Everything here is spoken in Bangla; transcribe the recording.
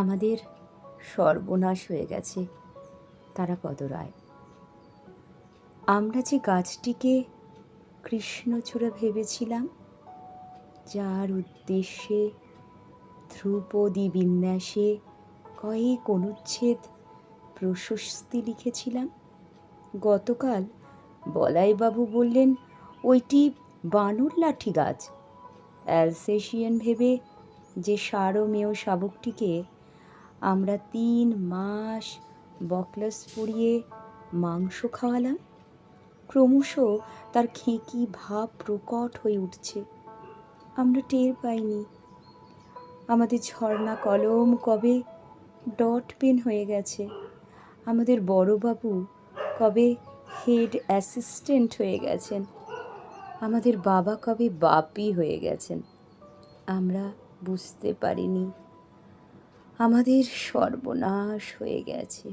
আমাদের সর্বনাশ হয়ে গেছে তারাপদ রায় আমরা যে গাছটিকে কৃষ্ণচূড়া ভেবেছিলাম, যার উদ্দেশ্যে ধ্রুপদী বিন্যাসে কয়েক অনুচ্ছেদ প্রশস্তি লিখেছিলাম। গতকাল বলাইবাবু বললেন, ওইটি বানর লাঠি গাছ। অ্যালসেশিয়ান ভেবে যে সারমেয় শাবকটিকে আমরা তিন মাস বকলাস পুড়িয়ে মাংস খাওয়ালাম। ক্রমশ তার খেঁকি ভাব প্রকট হয়ে উঠছে। আমরা টের পাইনি। আমাদের ঝর্ণা কলম কবে ডট পেন হয়ে গেছে? আমাদের বড়বাবু কবে হেড অ্যাসিস্ট্যান্ট হয়ে গেছেন? আমাদের বাবা কবে বাপি হয়ে গেছেন? আমরা বুঝতে পারিনি। আমাদের সর্বনাশ হয়ে গেছে।